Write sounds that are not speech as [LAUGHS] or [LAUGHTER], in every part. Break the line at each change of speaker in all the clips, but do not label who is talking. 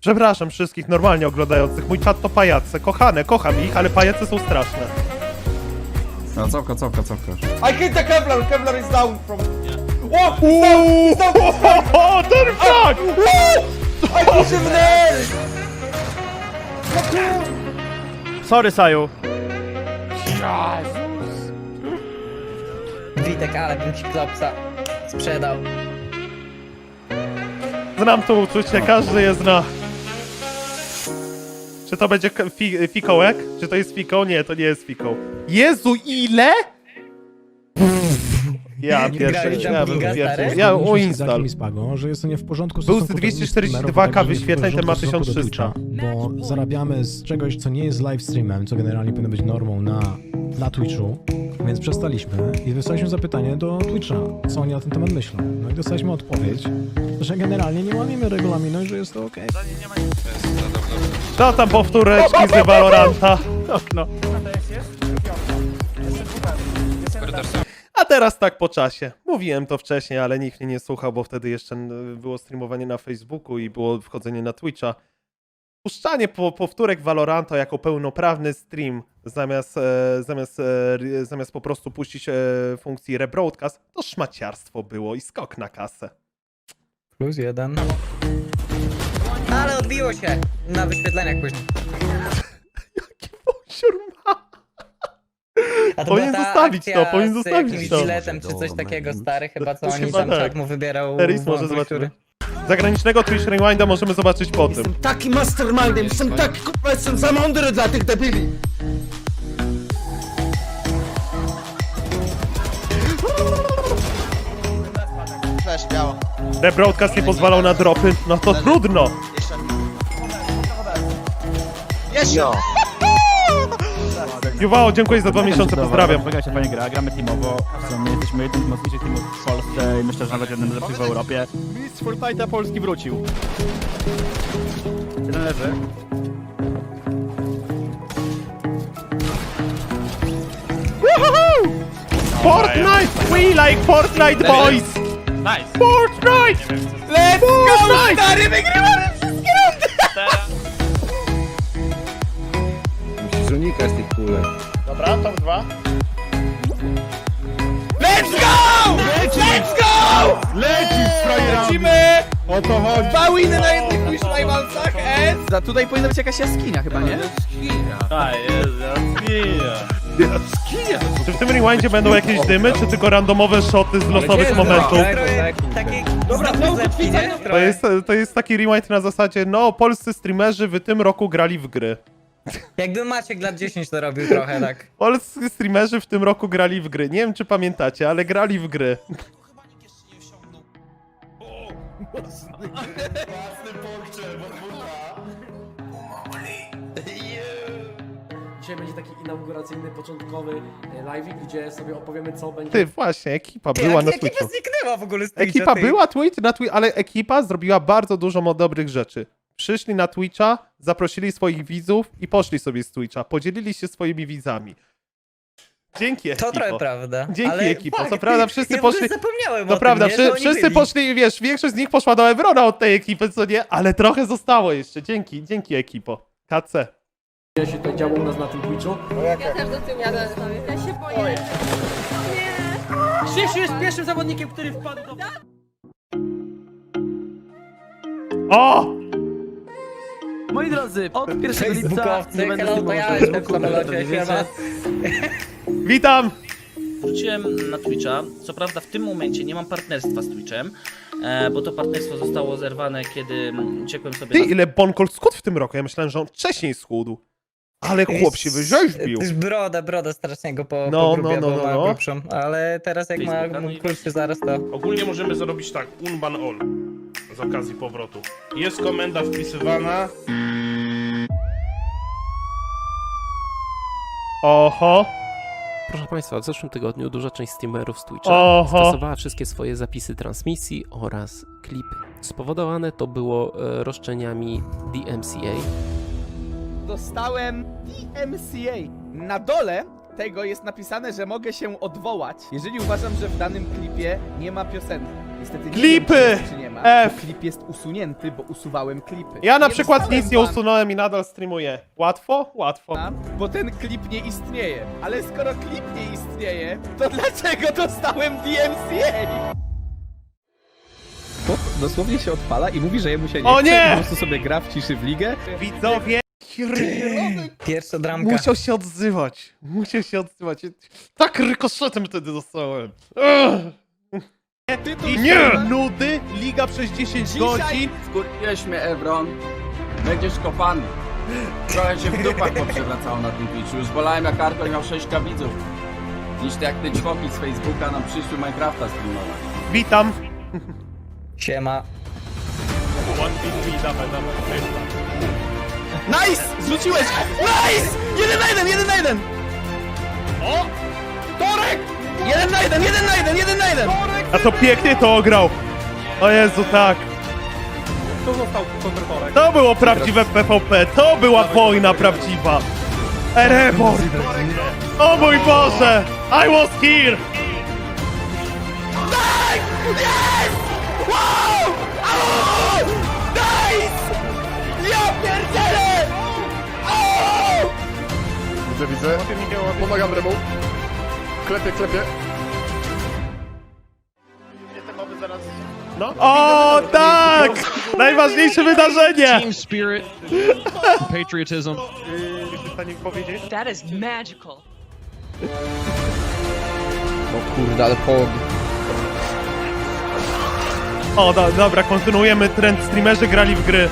Przepraszam wszystkich normalnie oglądających. Mój czat to pajace. Kochane, kocham ich, ale pajace są straszne.
No, cofka, cofka, cofka.
I hit the Kevlar. Kevlar is down from. Oh,
Uuuu! O, [LAUGHS] ten fuck!
I pushed him there.
Sorry, Saju.
Witek, ale bym ci klopsa sprzedał.
Znam to uczucie, każdy je zna. Czy to będzie fi fikołek? Czy to jest fikoł? Nie, to nie jest fikoł. Jezu, ile? Ja pierwszy, ja bym pierwszy. Ja
z
uinstall.
Spago, że jest to nie w porządku
Był z
stosunku do innych
242
streamerów,
K
a także nie w
wyświetleń, ten ma
porządku w stosunku do
1300.
Twitcha, Bo zarabiamy z czegoś, co nie jest live streamem, co generalnie powinno być normą na, na Twitchu, więc przestaliśmy i wysłaliśmy zapytanie do Twitcha, co oni na ten temat myślą. No i dostaliśmy odpowiedź, że generalnie nie łamiemy regulaminu i że jest to okej.
Co tam powtóreczki z Valoranta? No. A teraz tak po czasie. Mówiłem to wcześniej, ale nikt mnie nie słuchał, bo wtedy jeszcze było streamowanie na Facebooku i było wchodzenie na Twitcha. Puszczanie po, powtórek Valoranta jako pełnoprawny stream zamiast, e, zamiast, e, zamiast po prostu puścić e, funkcji rebroadcast, to szmaciarstwo było i skok na kasę.
Plus jeden. Ale odbiło się na wyświetleniach później. [LAUGHS]
Jaki posior ma!
A to
Powinien
była ta
zostawić
akcja
to, powinien
z
zostawić
jakimś
to.
biletem czy coś takiego stary, chyba co
To
oni
chyba
tam
tak.
czat mu wybierał.
Eris może zobaczymy. Zagranicznego Twitch Rewinda możemy zobaczyć po tym.
Jestem taki mastermindem, jestem taki kurwa, jestem za mądry dla tych debili.
Flash, biało.
Rebroadcast nie pozwalał na dropy, no to trudno.
Jeszcze. Jeszcze!
Juwało, dziękuję za dwa miesiące, pozdrawiam.
Mega się fajnie gra, gramy teamowo. W sumie jesteśmy jednym z mocniejszych teamów w Polsce i myślę, że nawet jednym z lepszych w Europie. Mistrz Fortnite'a Polski wrócił. Jeden leży.
Fortnite! We like Fortnite, boys!
Nice!
Fortnite!
Let's
Fortnite!
Stary, wygrywamy
Unikać tych kulek.
Dobra, top 2.
Let's go! Let's go!
Lecisz, frajerami!
Lecimy!
O to chodzi!
Dwa winy na jednych Wish Rivalsach, S!
Za tutaj powinna być jakaś jaskinia chyba, nie?
Czy w tym rewindzie będą jakieś dymy, czy tylko randomowe shoty z losowych momentów?
Dobra,
znowu?
To jest, to jest taki rewind na zasadzie, no, polscy streamerzy w tym roku grali w gry.
Jakby Maciek lat 10 to robił trochę tak.
Polscy streamerzy w tym roku grali w gry. Nie wiem, czy pamiętacie, ale grali w gry.
Dzisiaj będzie taki inauguracyjny, początkowy e, live, gdzie sobie opowiemy, co będzie.
Ty, właśnie, ekipa
Ty,
była
jak
na
ekipa
Twitchu.
zniknęła w ogóle z Twitcha,
Ekipa
ty.
była tweet na tweet, ale ekipa zrobiła bardzo dużo mo- dobrych rzeczy. Przyszli na Twitcha, zaprosili swoich widzów i poszli sobie z Twitcha. Podzielili się swoimi widzami. Dzięki
To
ekipo.
trochę prawda.
Dzięki,
ale
ekipo.
fakt,
Co prawda wszyscy
ja
poszli-
zapomniałem
To
o
prawda,
tym,
wszy- wszyscy
byli.
poszli, wiesz, większość z nich poszła do Evrona od tej ekipy, co nie? Ale trochę zostało jeszcze. Dzięki, dzięki ekipo. KC.
się tutaj działo u nas na tym Twitchu.
Ja też do tym jadę. Ja się boję.
Krzysiu jest pierwszym zawodnikiem, który wpadł do...
O!
Moi drodzy, od 1 lipca
Facebookowcy,
nie będę
hello, to ja jestem w samolocie, siema. [LAUGHS]
Witam!
Wróciłem na Twitcha. Co prawda w tym momencie nie mam partnerstwa z Twitchem, e, bo to partnerstwo zostało zerwane, kiedy mm, uciekłem sobie
Ty,
na...
ile Bonkol skudł w tym roku? Ja myślałem, że on wcześniej schudł. Ale chłop się wyrzeźbił.
To jest broda, broda strasznego po,
No,
po grubie,
no, no,
bo
no,
ma
no.
grubszą. Ale teraz jak
Facebooka,
ma
no i-
kurczę zaraz to...
Ogólnie możemy zrobić tak, unban all z okazji powrotu. Jest komenda wpisywana,
Oho,
Proszę Państwa, w zeszłym tygodniu duża część streamerów z Twitcha
Oho.
skasowała wszystkie swoje zapisy transmisji oraz klipy. Spowodowane to było e, roszczeniami DMCA.
Dostałem DMCA. Na dole tego jest napisane, że mogę się odwołać, jeżeli uważam, że w danym klipie nie ma piosenki. Niestety nie
Klipy!
wiem, czy nie ma.
F.
Klip jest usunięty, bo usuwałem klipy.
Ja na
Nie
przykład
dostałem
nic nie
ban-
usunąłem i nadal streamuję. Łatwo? Łatwo.
Bo ten klip nie istnieje. Ale skoro klip nie istnieje, to dlaczego dostałem DMCA? Chłop dosłownie się odpala i mówi, że jemu się nie
O
chce,
nie!
po prostu sobie gra w ciszy w ligę.
Widzowie,
Pierwsza dramka.
musiał się odzywać. Musiał się odzywać. Tak rykoszetem wtedy dostałem. Ugh. I nie! Nudy, liga przez 10 godzin.
Skurwiłeś mnie, Evron. Będziesz kopany. Trochę się w dupach poprzewracało na tym Twitchu. Już wolałem jak Arkoń miał 6 widzów. Niż te jak te ćwoki z Facebooka nam przyszły Minecrafta streamować.
Witam.
Siema.
Nice! Zrzuciłeś! Nice! Jeden na jeden, jeden na jeden! O! Torek! Jeden na jeden, jeden na jeden, jeden na jeden!
A to pięknie to ograł. O Jezu, tak.
To został kontrtorek.
To było prawdziwe PvP. To była wojna prawdziwa. Erebor. O mój Boże. I was here.
Wow! O! Nice! Ja pierdzielę!
Widzę, widzę. Pomagam Remu. Klepie, klepie.
No. O tak! Najważniejsze wydarzenie.
Team spirit, [LAUGHS] patriotism.
Jesteś w stanie mi powiedzieć?
That is magical.
O kurde, ale po...
O, do, dobra, kontynuujemy trend. Streamerzy grali w gry.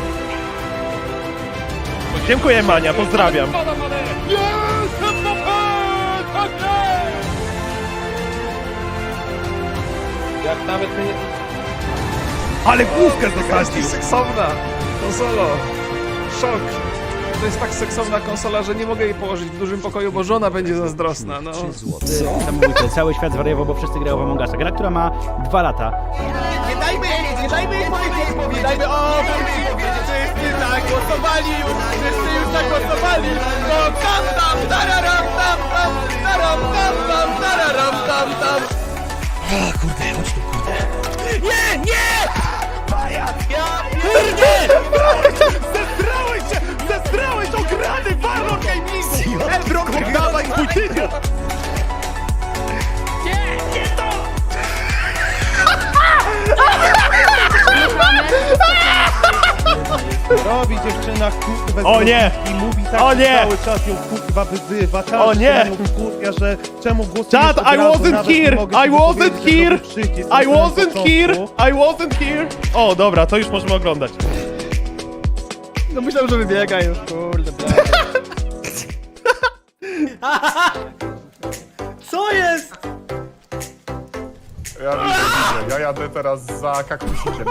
Dziękuję Mania, pozdrawiam.
Jak nawet mnie...
Ale główkę zasadził.
seksowna konsola. Szok. To jest tak seksowna konsola, że nie mogę jej położyć w dużym pokoju, bo żona będzie zazdrosna, no.
Samobójcze. Cały świat zwariował, bo wszyscy grają w Among Usa. Gra, która ma dwa lata.
Nie dajmy, nie dajmy jej powiedzieć, nie dajmy, o, powiedzieć, powiedzieć, wszyscy zagłosowali już, wszyscy już zagłosowali, no tam, tam, tararam, tam, tam, taram, tam, tam, tararam, tam, tam. A, kurde, chodź tu, kurde. Nie, nie! Pajac, ja, kurde!
Zestrałeś się! Zestrałeś ograny Warlord Gamingu! Ebron, dawaj pójdziecie!
Robi dziewczyna kurwa
O nie!
i mówi tak,
O nie!
cały czas ją kurwa wyzywa. Cały
O nie!
czas Kurwa, że czemu głosujesz
Chat,
od
I
razu,
wasn't
nawet nie
here!
mogę
I
ci
wasn't
powiedzieć, że
here!
przycisk
I
samym
wasn't
początku.
here! I wasn't here! O, dobra, to już możemy oglądać.
No myślałem, że wybiega już, kurde, [LAUGHS]
Co jest?
Ja widzę, widzę. Ja jadę teraz za kaktusikiem.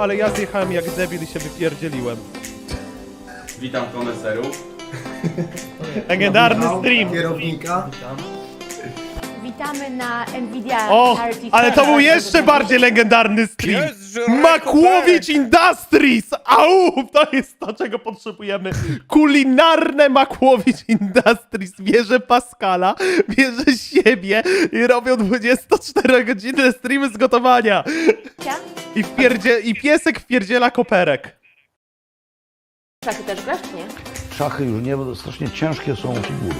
Ale ja zjechałem jak debil i się wypierdzieliłem.
Witam koneserów.
Legendarny stream.
Witamy na Nvidia
O,
Charity
ale to
Fair.
był jeszcze bardziej legendarny stream. Makłowicz Industries! Au! To jest to, czego potrzebujemy. Kulinarne Makłowicz Industries. Bierze Pascala, bierze siebie i robią 24-godzinne streamy z gotowania. I, wpierdzie, I piesek wpierdziela koperek.
Szachy też grasz, czy nie?
Szachy już nie, bo strasznie ciężkie są figury.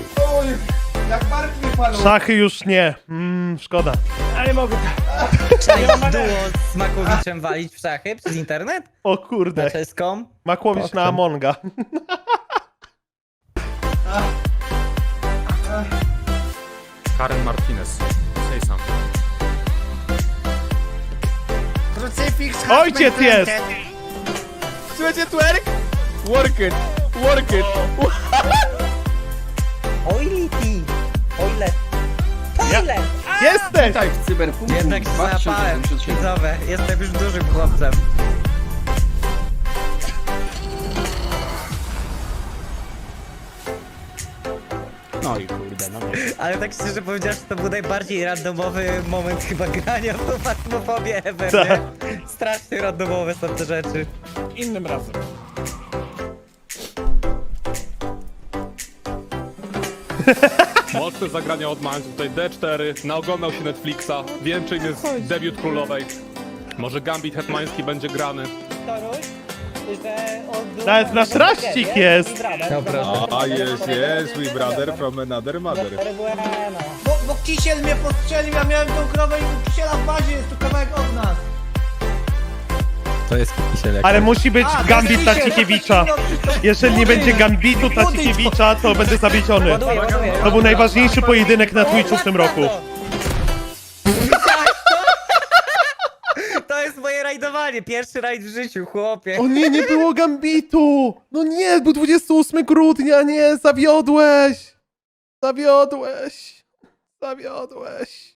Szachy już nie. Mm, szkoda.
Cześć, duo z Makowiczem walić w szachy przez internet?
O
Na
kurde.
czeską?
Makłowicz na Amonga.
Karen Martinez. Say something.
Ojciec jest!
Słuchajcie, twerk? Work it, work it. [LAUGHS]
Oility! Oile! Toilet!
Jesteś!
Witaj w Cyberpunku
Jednak się załapałem,
2077.
widzowie. Jestem już dużym chłopcem.
No i kurde, no.
Ale tak szczerze powiedziawszy, to był najbardziej randomowy moment chyba grania w tą fatmofobię ever,
Tak.
nie? Strasznie randomowe są te rzeczy.
Innym razem.
Mocne zagrania od Mańca, tutaj D4, naoglądał się Netflixa, wiem czym jest debiut królowej. Może Gambit Hetmański będzie grany.
Nawet nasz raścik jest.
A jest, jest, we brother from another mother.
Bo, bo kisiel mnie postrzelił, ja miałem tą krowę i kisiela w bazie jest tu kawałek od nas.
To jest kisielek.
Ale musi być
A, to
Gambit
jest kisiel,
Tacikiewicza.
to-
Jeżeli nie będzie Gambitu Tacikiewicza, to będę zawiedziony. To był najważniejszy pojedynek na Twitchu w tym roku.
To jest rajdowanie, pierwszy rajd w życiu, chłopie.
O nie, nie było Gambitu! No nie, był 28 grudnia, nie, zawiodłeś! Zawiodłeś! Zawiodłeś!